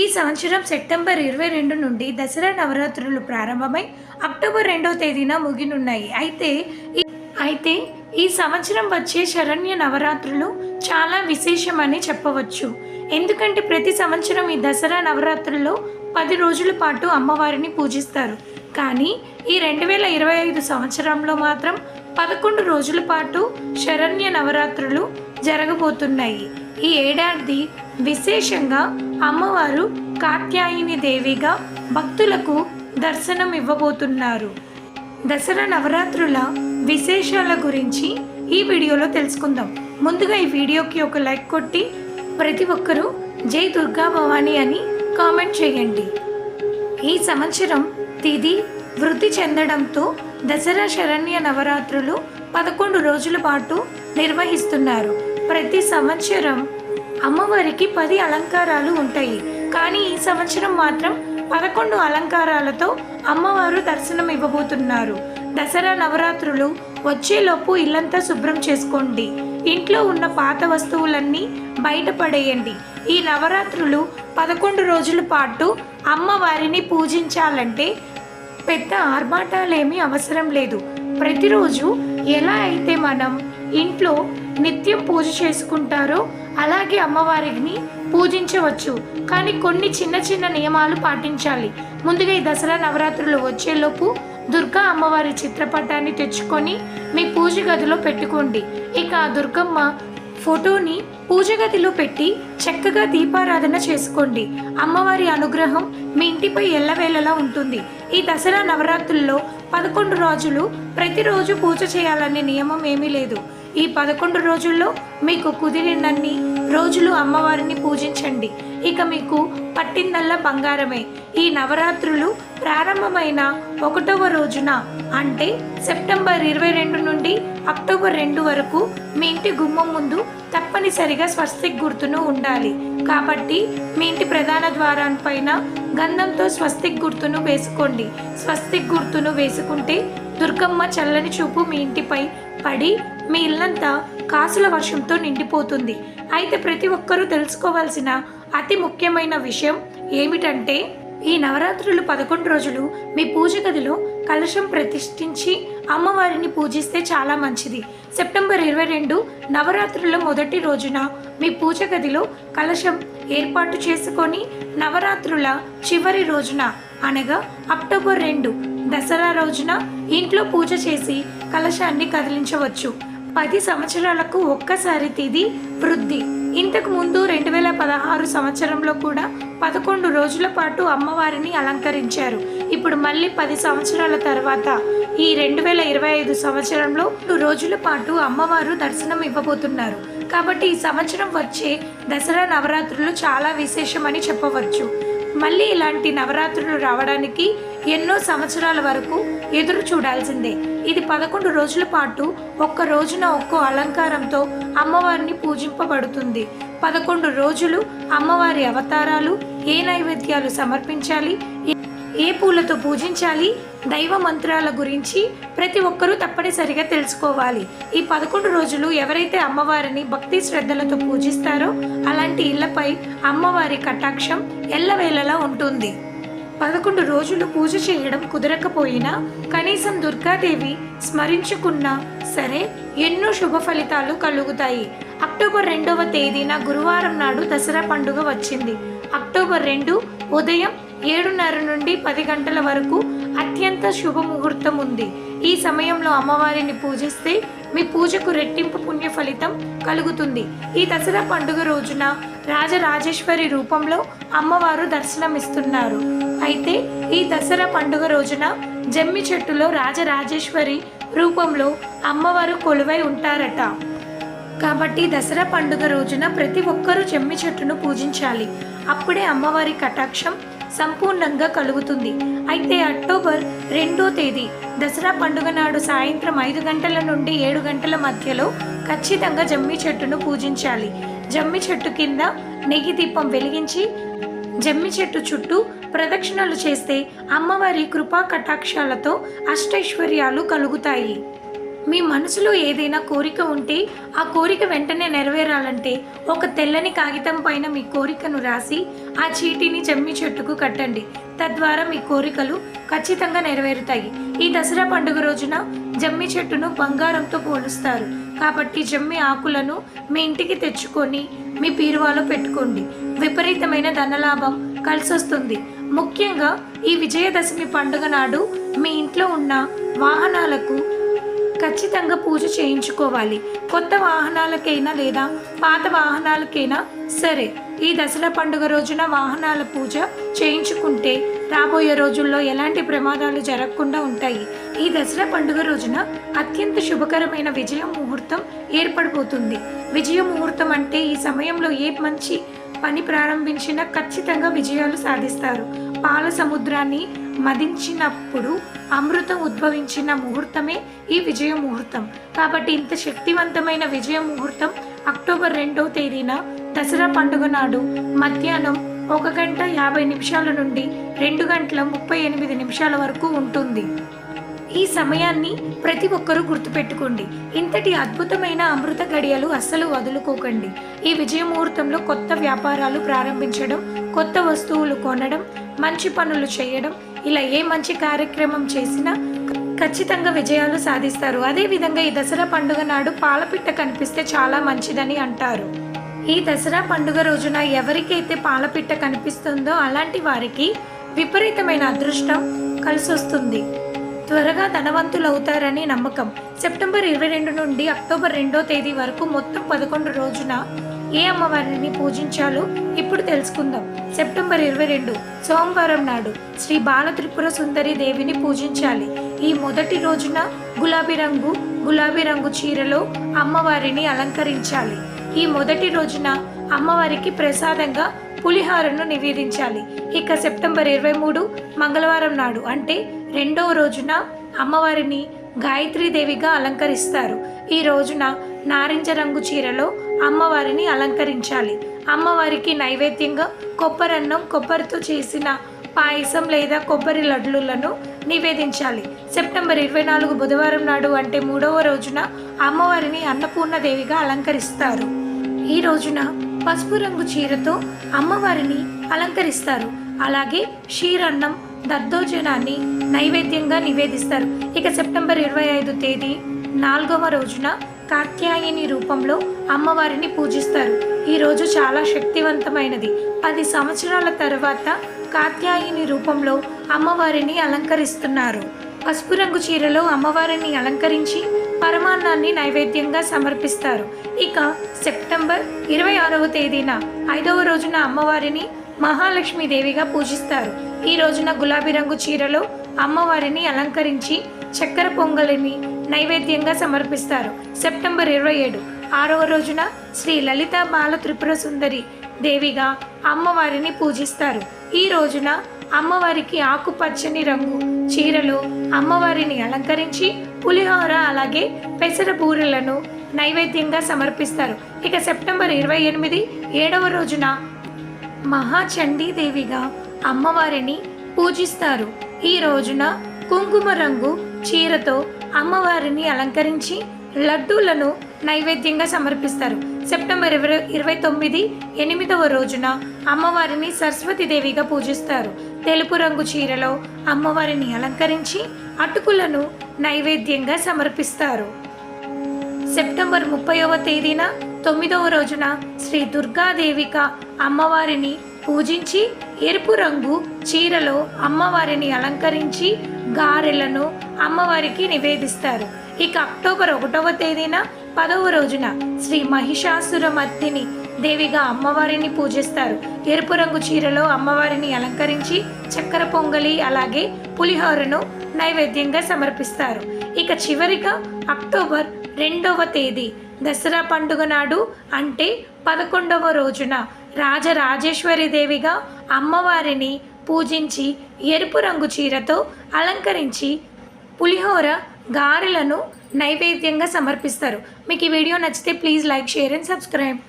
ఈ సంవత్సరం సెప్టెంబర్ ఇరవై రెండు నుండి దసరా నవరాత్రులు ప్రారంభమై అక్టోబర్ రెండవ తేదీన ముగినున్నాయి. అయితే అయితే ఈ సంవత్సరం వచ్చే శరణ్య నవరాత్రులు చాలా విశేషమని చెప్పవచ్చు. ఎందుకంటే ప్రతి సంవత్సరం ఈ దసరా నవరాత్రుల్లో పది రోజుల పాటు అమ్మవారిని పూజిస్తారు. కానీ ఈ రెండు వేల ఇరవై ఐదు సంవత్సరంలో మాత్రం పదకొండు రోజుల పాటు శరణ్య నవరాత్రులు జరగబోతున్నాయి. ఈ ఏడాది విశేషంగా అమ్మవారు కాత్యాయని దేవిగా భక్తులకు దర్శనం ఇవ్వబోతున్నారు దసరా నవరాత్రుల విశేషాల గురించి ఈ వీడియోలో తెలుసుకుందాం. ముందుగా ఈ వీడియోకి ఒక లైక్ కొట్టి ప్రతి ఒక్కరూ జై దుర్గా భవాని అని కామెంట్ చేయండి. ఈ సంవత్సరం తిది వృద్ధి చెందడంతో దసరా శరణ్య నవరాత్రులు పదకొండు రోజుల పాటు నిర్వహిస్తున్నారు. ప్రతి సంవత్సరం అమ్మవారికి పది అలంకారాలు ఉంటాయి. కానీ ఈ సంవత్సరం మాత్రం పదకొండు అలంకారాలతో అమ్మవారు దర్శనం ఇవ్వబోతున్నారు. దసరా నవరాత్రులు వచ్చేలోపు ఇల్లంతా శుభ్రం చేసుకోండి. ఇంట్లో ఉన్న పాత వస్తువులన్నీ బయటపడేయండి ఈ నవరాత్రులు పదకొండు రోజుల పాటు అమ్మవారిని పూజించాలంటే పెద్ద ఆర్భాటాలేమీ అవసరం లేదు. ప్రతిరోజు ఎలా అయితే మనం ఇంట్లో నిత్యం పూజ చేసుకుంటారో. అలాగే అమ్మవారిని పూజించవచ్చు. కానీ కొన్ని చిన్న చిన్న నియమాలు పాటించాలి. ముందుగా ఈ దసరా నవరాత్రులు వచ్చేలోపు దుర్గా అమ్మవారి చిత్రపటాన్ని తెచ్చుకొని మీ పూజ గదిలో పెట్టుకోండి. ఇక ఆ దుర్గమ్మ ఫోటోని పూజ గదిలో పెట్టి చక్కగా దీపారాధన చేసుకోండి. అమ్మవారి అనుగ్రహం మీ ఇంటిపై ఎల్లవేళలా ఉంటుంది. ఈ దసరా నవరాత్రుల్లో పదకొండు రోజులు ప్రతిరోజు పూజ చేయాలనే నియమం ఏమీ లేదు. ఈ పదకొండు రోజుల్లో మీకు కుదిరినన్ని రోజులు అమ్మవారిని పూజించండి. ఇక మీకు పట్టిందల్లా బంగారమే. ఈ నవరాత్రులు ప్రారంభమైన ఒకటవ రోజున అంటే సెప్టెంబర్ ఇరవై రెండు నుండి అక్టోబర్ రెండు వరకు మీ ఇంటి గుమ్మం ముందు తప్పనిసరిగా స్వస్తిక్ గుర్తును ఉండాలి. కాబట్టి మీ ఇంటి ప్రధాన ద్వారం పైన గంధంతో స్వస్తిక్ గుర్తును వేసుకోండి. స్వస్తిక్ గుర్తును వేసుకుంటే దుర్గమ్మ చల్లని చూపు మీ ఇంటిపై పడి మీ ఇల్లంతా కాసుల వర్షంతో నిండిపోతుంది. అయితే ప్రతి ఒక్కరూ తెలుసుకోవాల్సిన అతి ముఖ్యమైన విషయం ఏమిటంటే ఈ నవరాత్రులు పదకొండు రోజులు మీ పూజ గదిలో కలశం ప్రతిష్ఠించి అమ్మవారిని పూజిస్తే చాలా మంచిది. సెప్టెంబర్ ఇరవై రెండు నవరాత్రుల మొదటి రోజున మీ పూజ గదిలో కలశం ఏర్పాటు చేసుకొని నవరాత్రుల చివరి రోజున అనగా అక్టోబర్ రెండు దసరా రోజున ఇంట్లో పూజ చేసి కలశాన్ని కదిలించవచ్చు. పది సంవత్సరాలకు ఒక్కసారి తిది వృద్ధి. ఇంతకు ముందు రెండు వేల పదహారు సంవత్సరంలో కూడా పదకొండు రోజుల పాటు అమ్మవారిని అలంకరించారు. ఇప్పుడు మళ్ళీ పది సంవత్సరాల తర్వాత ఈ రెండు వేల ఇరవై ఐదు సంవత్సరంలో రోజుల పాటు అమ్మవారు దర్శనం ఇవ్వబోతున్నారు. కాబట్టి ఈ సంవత్సరం వచ్చే దసరా నవరాత్రులు చాలా విశేషమని చెప్పవచ్చు. మళ్ళీ ఇలాంటి నవరాత్రులు రావడానికి ఎన్నో సంవత్సరాల వరకు ఎదురు చూడాల్సిందే. ఇది పదకొండు రోజుల పాటు ఒక్క రోజున ఒక్కో అలంకారంతో అమ్మవారిని పూజింపబడుతుంది. పదకొండు రోజులు అమ్మవారి అవతారాలు ఏ నైవేద్యాలు సమర్పించాలి? ఏ- ఏ పూలతో పూజించాలి? దైవ మంత్రాల గురించి ప్రతి ఒక్కరూ తప్పనిసరిగా తెలుసుకోవాలి. ఈ పదకొండు రోజులు ఎవరైతే అమ్మవారిని భక్తి శ్రద్ధలతో పూజిస్తారో అలాంటి ఇళ్ళపై అమ్మవారి కటాక్షం ఎల్లవేళలా ఉంటుంది. పదకొండు రోజులు పూజ చేయడం కుదరకపోయినా కనీసం దుర్గాదేవి స్మరించుకున్నా సరే ఎన్నో శుభ ఫలితాలు కలుగుతాయి. అక్టోబర్ రెండవ తేదీన గురువారం నాడు దసరా పండుగ వచ్చింది. అక్టోబర్ రెండు ఉదయం ఏడున్నర నుండి పది గంటల వరకు అత్యంత శుభముహూర్తం ఉంది. ఈ సమయంలో అమ్మవారిని పూజిస్తే మీ పూజకు రెట్టింపు పుణ్య ఫలితం కలుగుతుంది. ఈ దసరా పండుగ రోజున రాజరాజేశ్వరి రూపంలో అమ్మవారు దర్శనమిస్తున్నారు. అయితే ఈ దసరా పండుగ రోజున జమ్మి చెట్టులో రాజరాజేశ్వరి రూపంలో అమ్మవారు కొలువై ఉంటారట. కాబట్టి దసరా పండుగ రోజున ప్రతి ఒక్కరూ జమ్మి చెట్టును పూజించాలి. అప్పుడే అమ్మవారి కటాక్షం సంపూర్ణంగా కలుగుతుంది. అయితే అక్టోబర్ రెండో తేదీ దసరా పండుగ నాడు సాయంత్రం ఐదు గంటల నుండి ఏడు గంటల మధ్యలో ఖచ్చితంగా జమ్మి చెట్టును పూజించాలి. జమ్మి చెట్టు కింద నెయ్యి దీపం వెలిగించి జమ్మి చెట్టు చుట్టూ ప్రదక్షిణలు చేస్తే అమ్మవారి కృపా కటాక్షాలతో అష్టైశ్వర్యాలు కలుగుతాయి. మీ మనసులో ఏదైనా కోరిక ఉంటే ఆ కోరిక వెంటనే నెరవేరాలంటే ఒక తెల్లని కాగితం పైన మీ కోరికను రాసి ఆ చీటీని జమ్మి చెట్టుకు కట్టండి. తద్వారా మీ కోరికలు ఖచ్చితంగా నెరవేరుతాయి. ఈ దసరా పండుగ రోజున జమ్మి చెట్టును బంగారంతో పోలుస్తారు. కాబట్టి జమ్మి ఆకులను మీ ఇంటికి తెచ్చుకొని మీ పీరువాలో పెట్టుకోండి. విపరీతమైన ధనలాభం కలిసొస్తుంది. ముఖ్యంగా ఈ విజయదశమి పండుగ నాడు మీ ఇంట్లో ఉన్న వాహనాలకు ఖచ్చితంగా పూజ చేయించుకోవాలి. కొత్త వాహనాలకైనా లేదా పాత వాహనాలకైనా సరే ఈ దసరా పండుగ రోజున వాహనాల పూజ చేయించుకుంటే రాబోయే రోజుల్లో ఎలాంటి ప్రమాదాలు జరగకుండా ఉంటాయి. ఈ దసరా పండుగ రోజున అత్యంత శుభకరమైన విజయ ముహూర్తం ఏర్పడిపోతుంది విజయ ముహూర్తం అంటే ఈ సమయంలో ఏ మంచి పని ప్రారంభించినా ఖచ్చితంగా విజయాలు సాధిస్తారు. పాల సముద్రాన్ని మదించినప్పుడు అమృతం ఉద్భవించిన ముహూర్తమే ఈ విజయ ముహూర్తం కాబట్టి ఇంత శక్తివంతమైన విజయ ముహూర్తం అక్టోబర్ రెండవ తేదీన దసరా పండుగ నాడు మధ్యాహ్నం ఒక గంట యాభై నిమిషాల నుండి రెండు గంటల ముప్పై ఎనిమిది నిమిషాల వరకు ఉంటుంది. ఈ సమయాన్ని ప్రతి ఒక్కరూ గుర్తుపెట్టుకోండి. ఇంతటి అద్భుతమైన అమృత గడియలు అస్సలు వదులుకోకండి. ఈ విజయ ముహూర్తంలో కొత్త వ్యాపారాలు ప్రారంభించడం కొత్త వస్తువులు కొనడం మంచి పనులు చేయడం ఇలా ఏ మంచి కార్యక్రమం చేసినా ఖచ్చితంగా విజయాలు సాధిస్తారు. అదేవిధంగా ఈ దసరా పండుగ నాడు పాలపిట్ట కనిపిస్తే చాలా మంచిదని అంటారు. ఈ దసరా పండుగ రోజున ఎవరికైతే పాలపిట్ట కనిపిస్తుందో అలాంటి వారికి విపరీతమైన అదృష్టం కలిసొస్తుంది. త్వరగా ధనవంతులు అవుతారని నమ్మకం. సెప్టెంబర్ ఇరవై రెండు నుండి అక్టోబర్ రెండో తేదీ వరకు మొత్తం పదకొండు రోజున ఏ అమ్మవారిని పూజించాలో ఇప్పుడు తెలుసుకుందాం. సెప్టెంబర్ ఇరవై రెండు సోమవారం నాడు శ్రీ బాలత్రిపుర సుందరి దేవిని పూజించాలి. ఈ మొదటి రోజున గులాబీ రంగు గులాబీ రంగు చీరలో అమ్మవారిని అలంకరించాలి. ఈ మొదటి రోజున అమ్మవారికి ప్రసాదంగా పులిహారను నివేదించాలి. ఇక సెప్టెంబర్ ఇరవై మూడు మంగళవారం నాడు అంటే రెండవ రోజున అమ్మవారిని గాయత్రీదేవిగా అలంకరిస్తారు. ఈ రోజున నారింజ రంగు చీరలో అమ్మవారిని అలంకరించాలి. అమ్మవారికి నైవేద్యంగా కొబ్బరన్నం కొబ్బరితో చేసిన పాయసం లేదా కొబ్బరి లడ్లులను నివేదించాలి. సెప్టెంబర్ ఇరవై నాలుగు బుధవారం నాడు అంటే మూడవ రోజున అమ్మవారిని అన్నపూర్ణదేవిగా అలంకరిస్తారు. ఈ రోజున పసుపు రంగు చీరతో అమ్మవారిని అలంకరిస్తారు. అలాగే క్షీరన్నం దద్దోజనాన్ని నైవేద్యంగా నివేదిస్తారు. ఇక సెప్టెంబర్ ఇరవై ఐదు తేదీ నాలుగవ రోజున కాత్యాయని రూపంలో అమ్మవారిని పూజిస్తారు. ఈరోజు చాలా శక్తివంతమైనది. పది సంవత్సరాల తర్వాత కాత్యాయని రూపంలో అమ్మవారిని అలంకరిస్తున్నారు. పసుపు రంగు చీరలో అమ్మవారిని అలంకరించి పరమాన్నాన్ని నైవేద్యంగా సమర్పిస్తారు. ఇక సెప్టెంబర్ ఇరవై ఆరవ తేదీన ఐదవ రోజున అమ్మవారిని మహాలక్ష్మీదేవిగా పూజిస్తారు. ఈ రోజున గులాబీ రంగు చీరలో అమ్మవారిని అలంకరించి చక్కెర పొంగలిని నైవేద్యంగా సమర్పిస్తారు. సెప్టెంబర్ ఇరవై ఏడు ఆరవ రోజున శ్రీ లలిత బాల త్రిపుర సుందరి దేవిగా అమ్మవారిని పూజిస్తారు. ఈ రోజున అమ్మవారికి ఆకుపచ్చని రంగు చీరలు అమ్మవారిని అలంకరించి పులిహోర అలాగే పెసర బూరెలను నైవేద్యంగా సమర్పిస్తారు. ఇక సెప్టెంబర్ ఇరవై ఎనిమిది ఏడవ రోజున మహాచండీదేవిగా అమ్మవారిని పూజిస్తారు. ఈ రోజున కుంకుమ రంగు చీరతో అమ్మవారిని అలంకరించి లడ్డూలను నైవేద్యంగా సమర్పిస్తారు. సెప్టెంబర్ ఇరవై ఇరవై తొమ్మిది ఎనిమిదవ రోజున అమ్మవారిని సరస్వతీదేవిగా పూజిస్తారు. తెలుపు రంగు చీరలో అమ్మవారిని అలంకరించి అటుకులను నైవేద్యంగా సమర్పిస్తారు. సెప్టెంబర్ ముప్పైవ తేదీన తొమ్మిదవ రోజున శ్రీ దుర్గాదేవిక అమ్మవారిని పూజించి ఎరుపు రంగు చీరలో అమ్మవారిని అలంకరించి గారెలను అమ్మవారికి నివేదిస్తారు. ఇక అక్టోబర్ ఒకటవ తేదీన పదవ రోజున శ్రీ మహిషాసురమర్దిని దేవిగా అమ్మవారిని పూజిస్తారు. ఎరుపు రంగు చీరలో అమ్మవారిని అలంకరించి చక్కెర పొంగలి అలాగే పులిహోరను నైవేద్యంగా సమర్పిస్తారు. ఇక చివరిగా అక్టోబర్ రెండవ తేదీ దసరా పండుగ నాడు అంటే పదకొండవ రోజున రాజరాజేశ్వరి దేవిగా అమ్మవారిని పూజించి ఎరుపు రంగు చీరతో అలంకరించి పులిహోర గారెలను నైవేద్యంగా సమర్పిస్తారు. మీకు ఈ వీడియో నచ్చితే please like share and subscribe.